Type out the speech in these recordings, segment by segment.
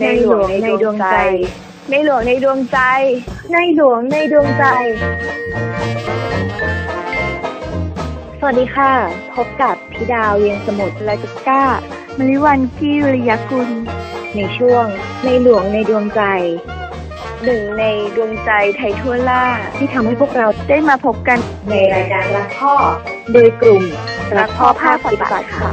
ในหลวงในดวงใจ ในหลวงในดวงใจ ในหลวงในดวงใจ สวัสดีค่ะ พบกับพี่ดาวเวียงสมุทรและจุก้ามริวันพี่วิริยกุล ในช่วง ในหลวงในดวงใจหนึ่งในดวงใจไทยทั่วล่า ที่ทำให้พวกเราได้มาพบกันในรายการรักพ่อ โดยกลุ่มรักพ่อภาคปฏิบัติค่ะ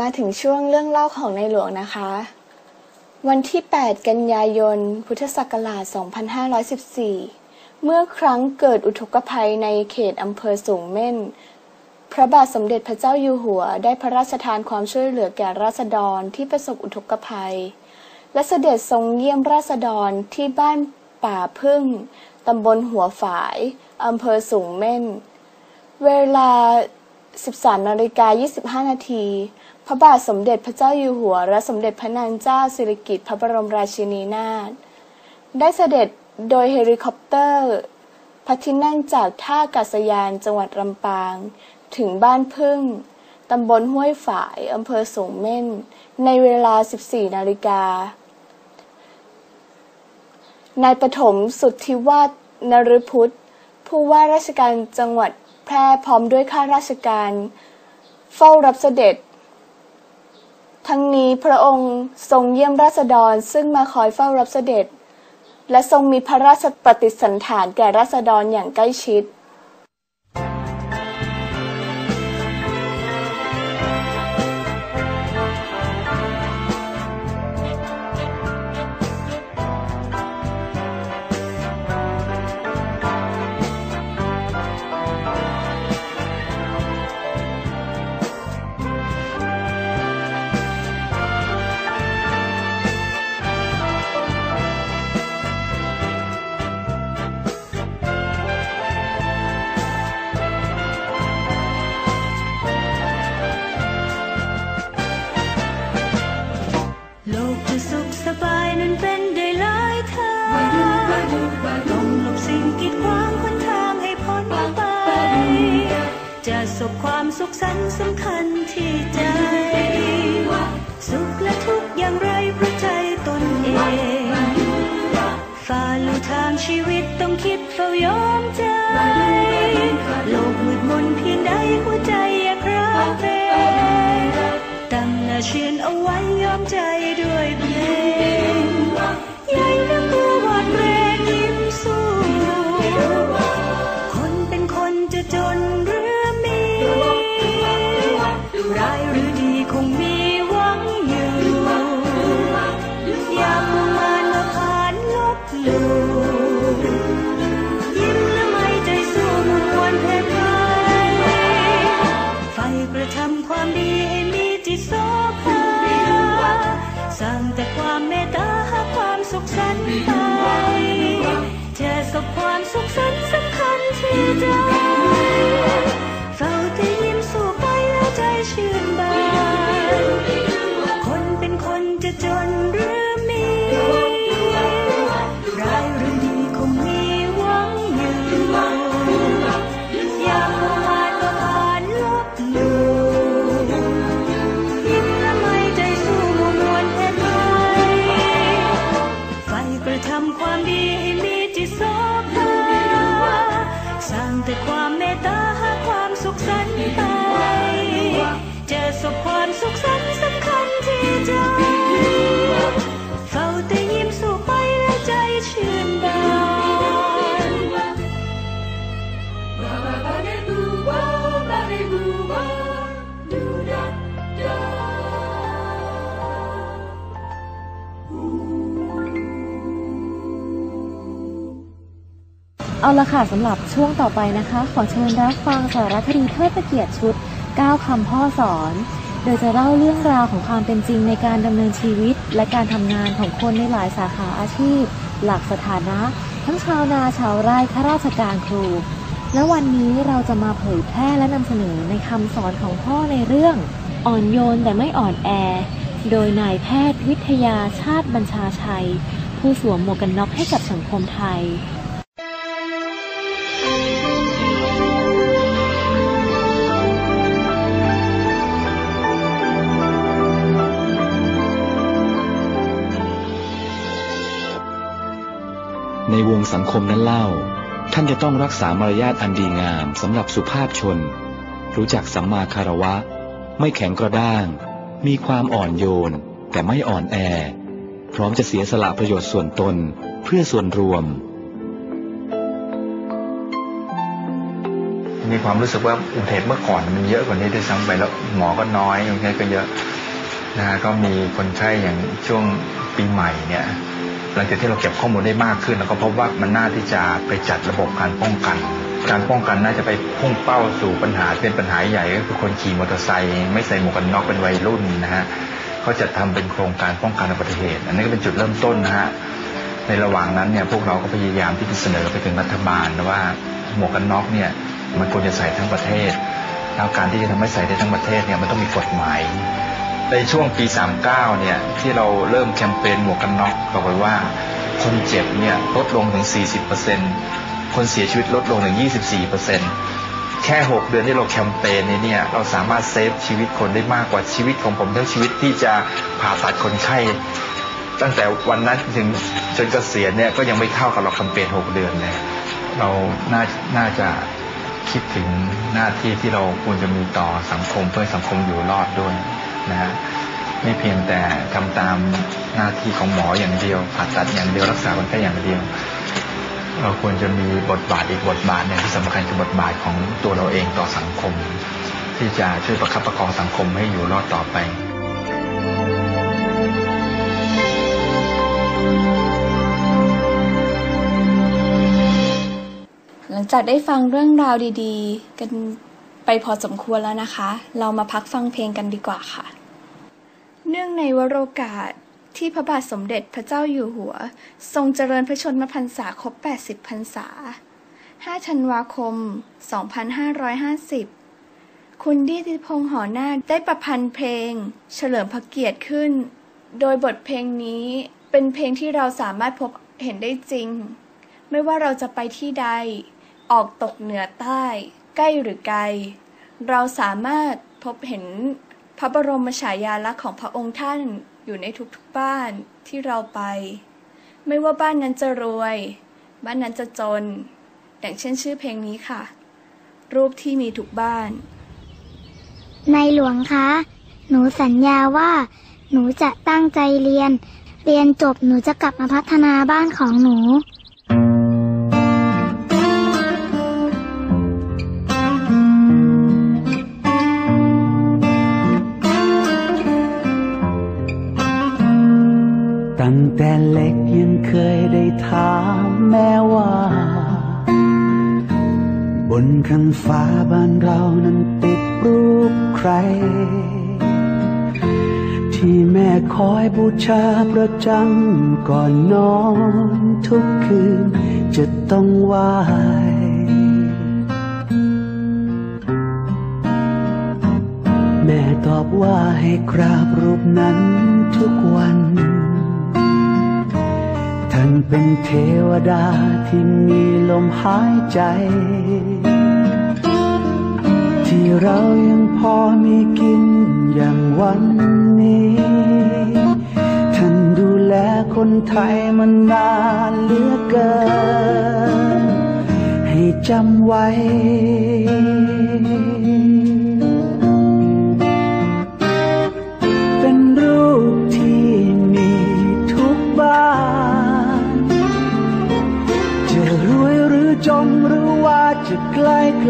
มาถึงช่วงเรื่องเล่าของในหลวงนะคะ วันที่ 8 กันยายน พุทธศักราช 2514 เมื่อครั้งเกิดอุทกภัยในเขตอำเภอสูงเม่น พระบาทสมเด็จพระเจ้าอยู่หัว ได้พระราชทานความช่วยเหลือแก่ราษฎรที่ประสบอุทกภัย และเสด็จทรงเยี่ยมราษฎรที่บ้านป่าพึ่ง ตำบลหัวฝาย อำเภอสูงเม่น เวลา 13นาฬิกา25 นาที พระบาทสมเด็จพระเจ้าอยู่หัว และสมเด็จพระนางเจ้าสิริกิติ์พระบรมราชินีนาถ ได้เสด็จโดยเฮลิคอปเตอร์พระที่นั่งจากท่าอากาศยานจังหวัดลำปาง ถึงบ้านพึ่ง ตำบลห้วยฝาย อำเภอสูงเม่น ในเวลา 14 นาฬิกา นายปฐมสุทธิวาฒนฤพุทธผู้ว่าราชการจังหวัด แพร่พร้อมด้วยข้าราชการ เฝ้ารับเสด็จ ทั้งนี้พระองค์ทรงเยี่ยมราษฎรซึ่งมาคอยเฝ้ารับเสด็จ และทรงมีพระราชปฏิสันฐานแก่ราษฎรอย่างใกล้ชิด จะสบความสุขสันต์สำคัญที่ใจ สุขและทุกข์อย่างไรเพราะใจตนเองฝ่าลู่ทางชีวิตต้องคิดเฝ้ายอมใจ โลกมืดมนเพียงใดหัวใจอย่าคร้าเพลตั้งหน้าเชื่นเอาไว้ยอมใจด้วย เอาละค่ะสำหรับช่วงต่อไปนะคะ ขอเชิญรับฟังสารคดีเทิดพระเกียรติชุด 9 คำพ่อสอน โดยจะเล่าเรื่องราวของความเป็นจริงในการดำเนินชีวิต และการทำงานของคนในหลายสาขาอาชีพ หลักสถานะ ทั้งชาวนาชาวไร่ข้าราชการครู และวันนี้เราจะมาเผยแพร่และนำเสนอในคำสอนของพ่อในเรื่อง อ่อนโยนแต่ไม่อ่อนแอ โดยนายแพทย์วิทยาชาติบัญชาชัย ผู้สวมหมวกกันน็อกให้กับสังคมไทย งสังคมนั้นเล่า ท่านจะต้องรักษามารยาทอันดีงามสำหรับสุภาพชน รู้จักสัมมาคารวะ ไม่แข็งกระด้าง มีความอ่อนโยน แต่ไม่อ่อนแอ พร้อมจะเสียสละประโยชน์ส่วนตนเพื่อส่วนรวม มีความรู้สึกว่ากรุเทพเมื่อก่อนมันเยอะกว่านี้ด้วยซ้ำไปแล้วหมอก็น้อยคนไข้ก็เยอะนะฮะก็มีคนไข้อย่างช่วงปีใหม่เนี่ย หลังจากที่เราเก็บข้อมูลได้มากขึ้นเราก็พบว่ามันน่าที่จะไปจัดระบบการป้องกัน การป้องกันน่าจะไปพุ่งเป้าสู่ปัญหาเป็นปัญหาใหญ่ก็คือคนขี่มอเตอร์ไซค์ไม่ใส่หมวกกันน็อกเป็นวัยรุ่นนะฮะเขาจะทำเป็นโครงการป้องกันอุบัติเหตุ อันนี้ก็เป็นจุดเริ่มต้นนะฮะในระหว่างนั้นเนี่ยพวกเราก็พยายามที่จะเสนอไปถึงรัฐบาลว่าหมวกกันน็อกเนี่ยมันควรจะใส่ทั้งประเทศแล้วการที่จะทำให้ใส่ได้ทั้งประเทศเนี่ยมันต้องมีกฎหมาย ในช่วงปี 39 เนี่ย ที่เราเริ่มแคมเปญหมวกกันน็อกบอกไว้ว่าคนเจ็บเนี่ยลดลงถึง 40%คนเสียชีวิตลดลงถึง 24%แค่ 6 เดือนที่เราแคมเปญนี้เนี่ยเราสามารถเซฟชีวิตคนได้มากกว่าชีวิตของผมทั้งชีวิตที่จะผ่าตัดคนไข้ตั้งแต่วันนั้นถึงจนเกษียณเนี่ยก็ยังไม่เท่ากับเราแคมเปญ 6 เดือนเลยเราน่าน่าจะคิดถึงหน้าที่ที่เราควรจะมีต่อสังคมเพื่อสังคมอยู่รอดด้วย นะฮะไม่เพียงแต่ทำตามหน้าที่ของหมออย่างเดียวผ่าตัดอย่างเดียวรักษาคนไข้อย่างเดียว เราควรจะมีบทบาทอีกบทบาทหนึ่งที่สำคัญคือบทบาทของตัวเราเองต่อสังคม ที่จะช่วยประคับประคองสังคมให้อยู่รอดต่อไปหลังจากได้ฟังเรื่องราวดี ๆ กันไปพอสมควรแล้วนะคะ เรามาพักฟังเพลงกันดีกว่าค่ะ เนื่องในวโรกาสที่พระบาทสมเด็จพระเจ้าอยู่หัว ทรงเจริญพระชนมพรรษาครบ 80 พรรษา 5 ธันวาคม 2550 คุณดีติพงษ์หอนาได้ประพันธ์เพลง เฉลิมพระเกียรติขึ้น โดยบทเพลงนี้เป็นเพลงที่เราสามารถพบเห็นได้จริง ไม่ว่าเราจะไปที่ใด ออกตกเหนือใต้ ใกล้หรือไกล เราสามารถพบเห็น พระบรมฉายาลักษณ์ของพระองค์ท่านอยู่ในทุกๆบ้านที่เราไป ไม่ว่าบ้านนั้นจะรวย บ้านนั้นจะจน อย่างเช่นชื่อเพลงนี้ค่ะ รูปที่มีทุกบ้าน ในหลวงคะ หนูสัญญาว่า หนูจะตั้งใจเรียน เรียนจบหนูจะกลับมาพัฒนาบ้านของหนู แต่เล็กยังเคยได้ถามแม่ว่า บนขันฟ้าบ้านเรานั้นติดรูปใคร ที่แม่คอยบูชาประจำก่อนนอนทุกคืนจะต้องไหวแม่ตอบว่าให้กราบรูปนั้นทุกวัน ท่านเป็นเทวดาที่มีลมหายใจ ที่เรายังพอมีกินอย่างวันนี้ ท่านดูแลคนไทยมานานเหลือเกิน ให้จำไว้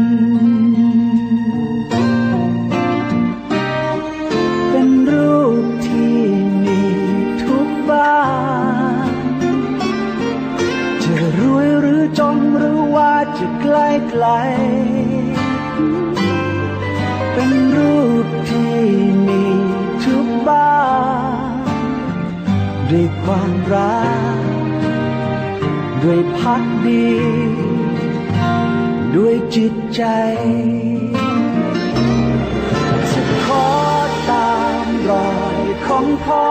น ไกลไกลๆเป็นรูปที่มีทุกบ้านด้วยความรัก ด้วยพักดี ด้วยจิตใจจะขอตามรอยของพ่อ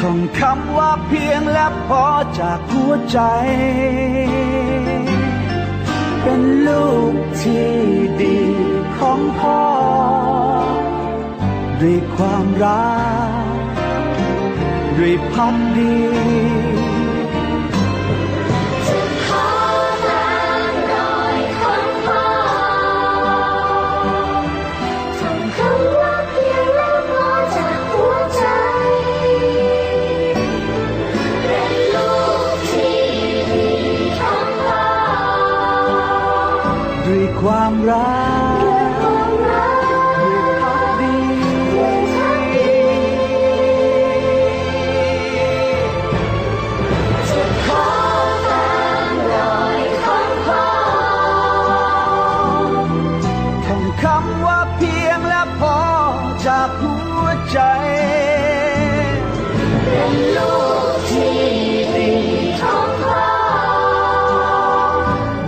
ท่องคำว่า พียงและพอจากหัวใจ เป็นลูกที่ดีของพ่อ ด้วยความรัก ด้วยพักดี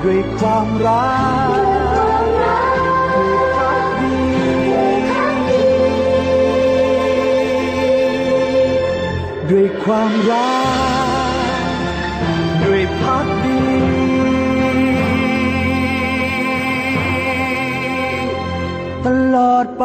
ด้วยความรักด้วยพักดีด้วยความรักด้วยพักดีตลอดไป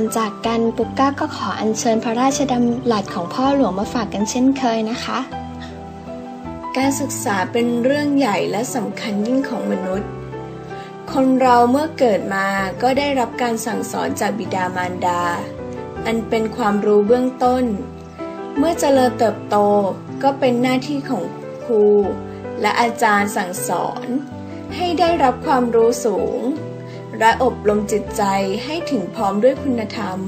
อนจากกันปุกก้าก็ขออัญเชิญพระราชดำรัสของพ่อหลวงมาฝากกันเช่นเคยนะคะ การศึกษาเป็นเรื่องใหญ่และสำคัญยิ่งของมนุษย์ คนเราเมื่อเกิดมาก็ได้รับการสั่งสอนจากบิดามารดา อันเป็นความรู้เบื้องต้น เมื่อเจริญเติบโตก็เป็นหน้าที่ของครู และอาจารย์สั่งสอน ให้ได้รับความรู้สูง และอบรมจิตใจให้ถึงพร้อมด้วยคุณธรรม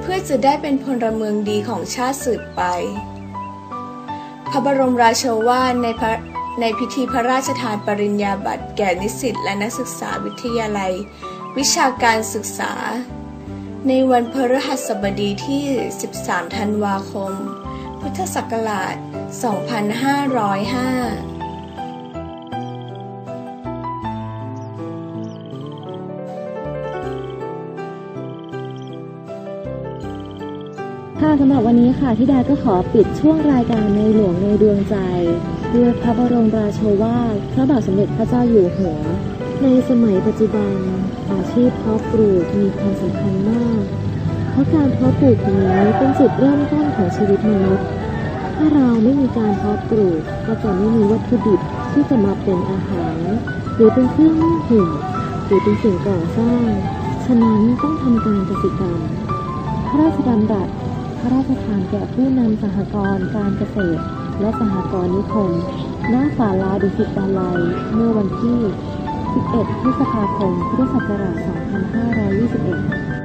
เพื่อจะได้เป็นพลเมืองดีของชาติสืบไป พระบรมราชวาทในพระในพิธีพระราชทานปริญญาบัตรแก่นิสิตและนักศึกษาวิทยาลัย วิชาการศึกษา ในวันพฤหัสบดีที่ 13 ธันวาคม พุทธศักราช 2505 สำหรับวันนี้ค่ะที่ดาก็ขอปิดช่วงรายการในหลวงในดวงใจด้วยพระบรมราโชวาทพระบาทสมเด็จพระเจ้าอยู่หัว ในสมัยปัจจุบัน อาชีพเพาะปลูกมีความสำคัญมาก เพราะการเพาะปลูกนี้เป็นจุดเริ่มต้นของชีวิตมนุษย์ ถ้าเราไม่มีการเพาะปลูกก็จะไม่มีวัตถุดิบที่จะมาเป็นอาหาร หรือเป็นเครื่องนุ่งห่มหรือเป็นสิ่งก่อสร้าง ฉะนั้นต้องทำการเกษตรกรรมพระราชดำรัส พระราชทานแก่ผู้นำสหกรณ์การเกษตร และสหกรณ์นิคม หน้าศาลาดุสิตดาลัย เมื่อวันที่ 11 พฤษภาคม พุทธศักราช 2521